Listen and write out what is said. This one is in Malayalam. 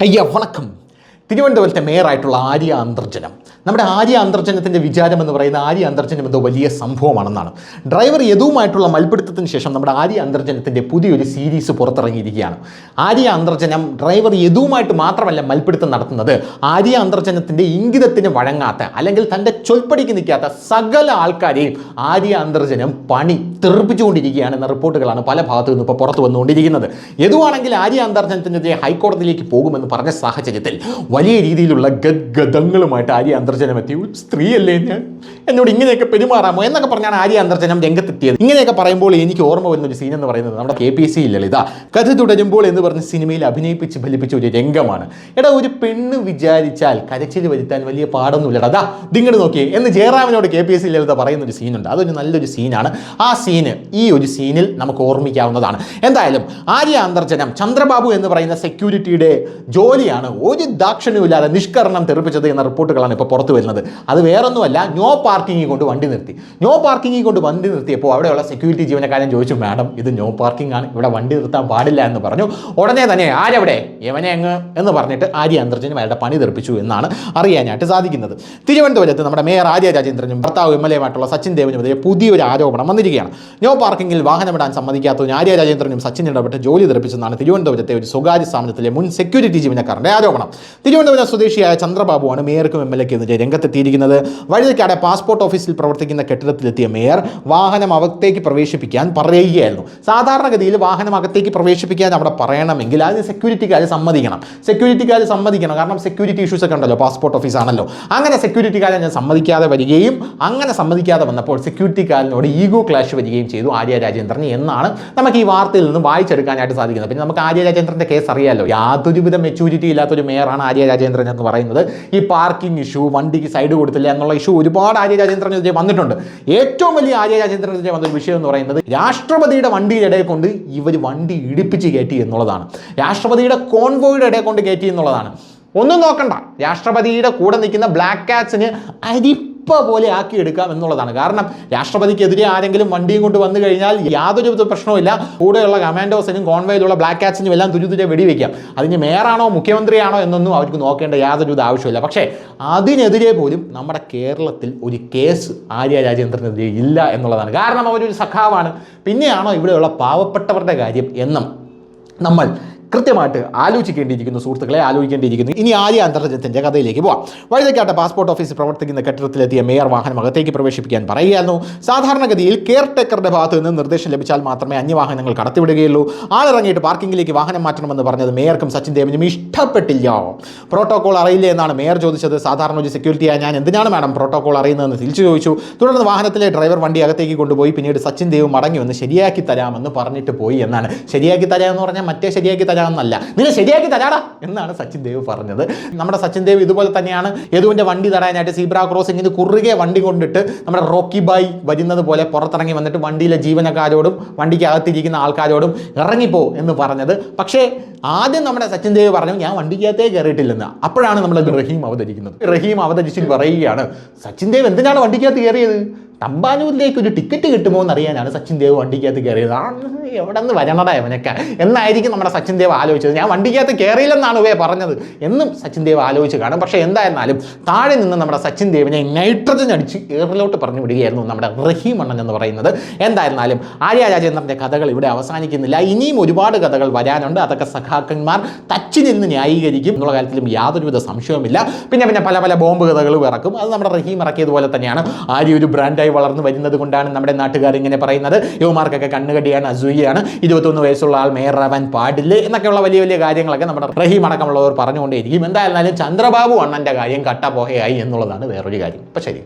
ஐயா வணக்கம். തിരുവനന്തപുരത്തെ മേയറായിട്ടുള്ള ആര്യ അന്തർജനം. നമ്മുടെ ആര്യ അന്തർജനത്തിന്റെ വിചാരം എന്ന് പറയുന്ന ആര്യ അന്തർജനം എന്തോ വലിയ സംഭവമാണെന്നാണ്. ഡ്രൈവർ യദുവുമായിട്ടുള്ള മൽപ്പിടുത്തത്തിന് ശേഷം നമ്മുടെ ആര്യ അന്തർജനത്തിന്റെ പുതിയൊരു സീരീസ് പുറത്തിറങ്ങിയിരിക്കുകയാണ്. ആര്യ അന്തർജനം ഡ്രൈവർ യദുവുമായിട്ട് മാത്രമല്ല മൽപ്പിടുത്തം നടത്തുന്നത് ആര്യ അന്തർജനത്തിന്റെ ഇംഗിതത്തിന് വഴങ്ങാത്ത അല്ലെങ്കിൽ തന്റെ ചൊൽപ്പടിക്ക് നിൽക്കാത്ത സകല ആൾക്കാരെയും ആര്യ അന്തർജനം പണി തെറിപ്പിച്ചുകൊണ്ടിരിക്കുകയാണ് എന്ന റിപ്പോർട്ടുകളാണ് പല ഭാഗത്തു നിന്നും ഇപ്പോൾ പുറത്തു വന്നുകൊണ്ടിരിക്കുന്നത്. യദുവാണെങ്കിൽ ആര്യ അന്തർജനത്തിനെതിരെ ഹൈക്കോടതിയിലേക്ക് പോകുമെന്ന് പറഞ്ഞ സാഹചര്യത്തിൽ വലിയ രീതിയിലുള്ള ഗദ്ഗതങ്ങളുമായിട്ട് ആര്യ അന്തർജനം എത്തി. സ്ത്രീ സ്ത്രീയല്ലേ ഞാൻ? എന്നോട് ഇങ്ങനെയൊക്കെ പെരുമാറാമോ എന്നൊക്കെ പറഞ്ഞാണ് ആര്യ അന്തർജനം രംഗത്തെത്തിയത്. ഇങ്ങനെയൊക്കെ പറയുമ്പോൾ എനിക്ക് ഓർമ്മ വരുന്ന ഒരു സീൻ എന്ന് പറയുന്നത് നമ്മുടെ കെ പി സി ലളിത കഥ തുടരുമ്പോൾ എന്ന് പറഞ്ഞ സിനിമയിൽ അഭിനയിപ്പിച്ച് ഫലിപ്പിച്ച ഒരു രംഗമാണ്. എടാ ഒരു പെണ്ണ് വിചാരിച്ചാൽ കരച്ചിൽ വരുത്താൻ വലിയ പാടൊന്നുമില്ലടാ. അതാ ദിങ്ങട് നോക്കിയേ. എന്ന് ജയറാമിനോട് K P S C Lalitha പറയുന്ന ഒരു സീനുണ്ട് അതൊരു നല്ലൊരു സീനാണ് ആ സീന് ഈ ഒരു സീനിൽ നമുക്ക് ഓർമ്മിക്കാവുന്നതാണ്. എന്തായാലും ആര്യ അന്തർജനം ചന്ദ്രബാബു എന്ന് പറയുന്ന സെക്യൂരിറ്റിയുടെ ജോലിയാണ് ഒരു ദാക്ഷിണ്യമില്ലാതെ നിഷ്കരണം തെറിപ്പിച്ചത് എന്ന റിപ്പോർട്ടുകളാണ് ഇപ്പോൾ പുറത്തു വരുന്നത്. അത് വേറൊന്നുമല്ല നോ പാർക്കിംഗ് കൊണ്ട് വണ്ടി നിർത്തി. നോ പാർക്കിംഗ് കൊണ്ട് വണ്ടി നിർത്തിയപ്പോൾ അവിടെയുള്ള സെക്യൂരിറ്റി ജീവനക്കാരൻ ചോദിച്ചു മാഡം ഇത് നോ പാർക്കിംഗ് ആണ്. ഇവിടെ വണ്ടി നിർത്താൻ പാടില്ല എന്ന് പറഞ്ഞു. ഉടനെ തന്നെ ആരവിടെ? യവനെ അങ്ങ് എന്ന് പറഞ്ഞിട്ട് ആര്യ അന്തർജനും അയാളുടെ പണി തെറിപ്പിച്ചു എന്നാണ് അറിയാനായിട്ട് സാധിക്കുന്നത്. തിരുവനന്തപുരത്ത് നമ്മുടെ മേയർ ആര്യ രാജേന്ദ്രനും ഭർത്താവ് എം എൽ എമായിട്ടുള്ള സച്ചിൻ ദേവനുമെതിരെ പുതിയൊരു ആരോപണം വന്നിരിക്കുകയാണ്. നോ പാർക്കിംഗിൽ വാഹനമിടാൻ സമ്മതിക്കാത്തതിന് ആര്യ രാജേന്ദ്രനും സച്ചിൻ ഇടപെട്ട് ജോലി തെറിപ്പിച്ചെന്നാണ് തിരുവനന്തപുരത്തെ ഒരു സ്വകാര്യ സ്ഥാപനത്തിലെ മുൻ സെക്യൂരിറ്റി ജീവനക്കാരന്റെ ആരോപണം. തിരുവനന്തപുരം സ്വദേശിയായ ചന്ദ്രബാബുവാണ് മേയർക്കും എം എൽ എക്കെതിരെ രംഗത്തെത്തിയിരിക്കുന്നത്. വഴുതക്കാട് പാസ്പോർട്ട് ഓഫീസിൽ പ്രവർത്തിക്കുന്ന കെട്ടിടത്തിലെത്തിയ മേയർ വാഹനം അകത്തേക്ക് പ്രവേശിപ്പിക്കാൻ പറയുകയായിരുന്നു. സാധാരണഗതിയിൽ വാഹനം അകത്തേക്ക് പ്രവേശിപ്പിക്കാൻ അവിടെ പറയണമെങ്കിൽ അതിന് സെക്യൂരിറ്റിക്കാർ സമ്മതിക്കണം. സെക്യൂരിറ്റിക്കാർ സമ്മതിക്കണം. കാരണം സെക്യൂരിറ്റി ഇഷ്യൂസ് ഒക്കെ ഉണ്ടല്ലോ പാസ്പോർട്ട് ഓഫീസ് ആണല്ലോ. അങ്ങനെ സെക്യൂരിറ്റിക്കാരെ ഞാൻ സമ്മതിക്കാതെ വരികയും അങ്ങനെ സമ്മതിക്കാതെ വന്നപ്പോൾ സെക്യൂരിറ്റിക്കാരനോട് ഈഗോ ക്ലാഷ് വരികയും ചെയ്തു ആര്യ രാജേന്ദ്രൻ എന്നാണ് നമുക്ക് ഈ വാർത്തയിൽ നിന്ന് വായിച്ചെടുക്കാനായിട്ട് സാധിക്കുന്നത്. പിന്നെ നമുക്ക് ആര്യ രാജേന്ദ്രന്റെ കേസ് അറിയാമല്ലോ യാതൊരുവിധ മെച്യൂരിറ്റി ഇല്ലാത്തൊരു മേയറാണ് ആര്യ രാജേന്ദ്രൻ എന്ന് പറയുന്നത് ഈ പാർക്കിംഗ് ഇഷ്യൂ വണ്ടിക്ക് സൈഡ് കൊടുത്തില്ല എന്നുള്ള ഇഷ്യൂ ഒരുപാട് ആര്യ രാജേന്ദ്രനെതിരെ വന്നിട്ടുണ്ട്. ഏറ്റവും വലിയ ആര്യ രാജേന്ദ്രനെതിരെ വന്നൊരു വിഷയം എന്ന് പറയുന്നത് രാഷ്ട്രപതിയുടെ വണ്ടിയുടെ ഇടയിൽ കൊണ്ട് ഇവർ വണ്ടി ഇടിപ്പിച്ച് കയറ്റി എന്നുള്ളതാണ്. രാഷ്ട്രപതിയുടെ കോൺവോയുടെ ഇടയിൽ കൊണ്ട് കയറ്റി എന്നുള്ളതാണ്. ഒന്നും നോക്കണ്ട. രാഷ്ട്രപതിയുടെ കൂടെ നിൽക്കുന്ന ബ്ലാക്ക് കാറ്റ്സിന് അരിപ്പ പോലെ ആക്കി എടുക്കാം എന്നുള്ളതാണ്. കാരണം രാഷ്ട്രപതിക്കെതിരെ ആരെങ്കിലും വണ്ടിയും കൊണ്ട് വന്നു കഴിഞ്ഞാൽ യാതൊരു പ്രശ്നവുമില്ല കൂടെയുള്ള കമാൻഡോസിനും കോൺവേയിലുള്ള ബ്ലാക്ക് കാറ്റ്സിനും എല്ലാം തുരുതുരെ വെടിവെക്കാം. അതിന് മേയറാണോ മുഖ്യമന്ത്രിയാണോ എന്നൊന്നും അവർക്ക് നോക്കേണ്ട യാതൊരു ആവശ്യമില്ല പക്ഷേ അതിനെതിരെ പോലും നമ്മുടെ കേരളത്തിൽ ഒരു കേസ് ആര്യ രാജേന്ദ്രനെതിരെ ഇല്ല എന്നുള്ളതാണ്. കാരണം അവരൊരു സഖാവാണ്. പിന്നെയാണോ ഇവിടെയുള്ള പാവപ്പെട്ടവരുടെ കാര്യം എന്നും നമ്മൾ കൃത്യമായിട്ട് ആലോചിക്കേണ്ടിയിരിക്കുന്നു സുഹൃത്തുക്കളെ ആലോചിക്കേണ്ടിയിരിക്കുന്നു. ഇനി ആര്യ അന്തർജത്തിന്റെ കഥയിലേക്ക് പോവാം. വഴുതക്കാട്ടെ പാസ്പോർട്ട് ഓഫീസ് പ്രവർത്തിക്കുന്ന കെട്ടിടത്തിലെത്തിയ മേയർ വാഹനം അകത്തേക്ക് പ്രവേശിപ്പിക്കാൻ പറയുകയായിരുന്നു. സാധാരണഗതിയിൽ കെയർ ടേക്കറുടെ ഭാഗത്ത് നിന്ന് നിർദ്ദേശം ലഭിച്ചാൽ മാത്രമേ അന്യവാഹനങ്ങൾ കടത്തിവിടുകയുള്ളൂ. ആളിറങ്ങിയിട്ട് പാർക്കിംഗിലേക്ക് വാഹനം മാറ്റണമെന്ന് പറഞ്ഞത് മേയർക്കും സച്ചിൻ ദേവനും ഇഷ്ടപ്പെട്ടില്ല. പ്രോട്ടോകോൾ അറിയില്ല എന്നാണ് മേയർ ചോദിച്ചത്. സാധാരണ ഒരു സെക്യൂരിറ്റിയായി ഞാൻ എന്തിനാണ് മാഡം പ്രോട്ടോകോൾ അറിയുന്നതെന്ന് തിരിച്ചു ചോദിച്ചു. തുടർന്ന് വാഹനത്തിലെ ഡ്രൈവർ വണ്ടി അകത്തേക്ക് കൊണ്ടുപോയി. പിന്നീട് സച്ചിൻ ദേവ് മടങ്ങി വന്ന് ശരിയാക്കി തരാമെന്ന് പറഞ്ഞിട്ട് പോയി എന്നാണ്. ശരിയാക്കി തരാമെന്ന് പറഞ്ഞാൽ മറ്റേ ശരിയാക്കി തരാമെന്നല്ല. നിന്നെ ശരിയാക്കി തരാടാ എന്നാണ് സച്ചിൻ ദേവ് പറഞ്ഞത്. നമ്മുടെ സച്ചിൻ ദേവ് ഇതുപോലെ തന്നെയാണ് യദുവിന്റെ വണ്ടി തടയാനായിട്ട് സീബ്ര ക്രോസിങ്ങിന് കുറുകെ വണ്ടി കൊണ്ടിട്ട് നമ്മുടെ റോക്കി ബായ് വരുന്നത് പോലെ പുറത്തിറങ്ങി വന്നിട്ട് വണ്ടിയിലെ ജീവനക്കാരോടും വണ്ടിക്ക് അകത്തിരിക്കുന്ന ആൾക്കാരോടും ഇറങ്ങിപ്പോ എന്ന് പറഞ്ഞത്. പക്ഷേ ആദ്യം നമ്മുടെ സച്ചിൻ ദേവ് പറഞ്ഞു ഞാൻ വണ്ടിക്കകത്തേ കയറിയിട്ടില്ലെന്ന്. അപ്പോഴാണ് നമ്മൾ റഹീം അവതരിക്കുന്നത്. റഹീം അവതരിച്ചിട്ട് പറയുകയാണ് സച്ചിൻ ദേവ് എന്തിനാണ് വണ്ടിക്കകത്ത് കയറിയത്? തമ്പാനൂരിലേക്ക് ഒരു ടിക്കറ്റ് കിട്ടുമോ എന്ന് അറിയാനാണ് സച്ചിൻ ദേവ് വണ്ടിക്കകത്ത് കയറിയത്. ആ എവിടെ നിന്ന് വരണടാ ഇവനൊക്കെ? എന്നായിരിക്കും നമ്മുടെ സച്ചിൻ ദേവ് ആലോചിച്ചത്. ഞാൻ വണ്ടിക്കകത്ത് കയറിയില്ലെന്നാണ് ഇവയെ പറഞ്ഞത്. എന്നും സച്ചിൻ ദേവ് ആലോചിച്ച് കാണും. പക്ഷേ എന്തായിരുന്നാലും താഴെ നിന്ന് നമ്മുടെ സച്ചിൻ ദേവിനെ നൈട്രജൻ അടിച്ച് എയറിലോട്ട് പറഞ്ഞു വിടുകയായിരുന്നു നമ്മുടെ റഹീം അണ്ണൻ എന്ന് പറയുന്നത്. എന്തായിരുന്നാലും ആര്യ രാജേന്ദ്രന്റെ കഥകൾ ഇവിടെ അവസാനിക്കുന്നില്ല. ഇനിയും ഒരുപാട് കഥകൾ വരാനുണ്ട്. അതൊക്കെ സഖാക്കന്മാർ തച്ചു നിന്ന് ന്യായീകരിക്കും. എന്നുള്ള കാര്യത്തിലും യാതൊരുവിധ സംശയവുമില്ല. പിന്നെ പിന്നെ പല പല ബോംബ് കഥകളും ഇറക്കും. അത് നമ്മുടെ റഹീം ഇറക്കിയതുപോലെ തന്നെയാണ്. ആര്യ ഒരു ബ്രാൻഡായി വളർന്നു വരുന്നത് കൊണ്ടാണ് നമ്മുടെ നാട്ടുകാർ ഇങ്ങനെ പറയുന്നത്. യുവമാർക്കൊക്കെ കണ്ണുകടിയാണ് അസൂയാണ് ഇരുപത്തൊന്ന് വയസ്സുള്ള ആൾ മേയറാവാൻ പാടില്ല എന്നൊക്കെയുള്ള വലിയ വലിയ കാര്യങ്ങളൊക്കെ നമ്മുടെ റഹീം അടക്കമുള്ളവർ പറഞ്ഞുകൊണ്ടേയിരിക്കും. എന്തായിരുന്നാലും ചന്ദ്രബാബു അണ്ണന്റെ കാര്യം കട്ട പോഹയായി എന്നുള്ളതാണ് വേറൊരു കാര്യം. അപ്പം ശരി.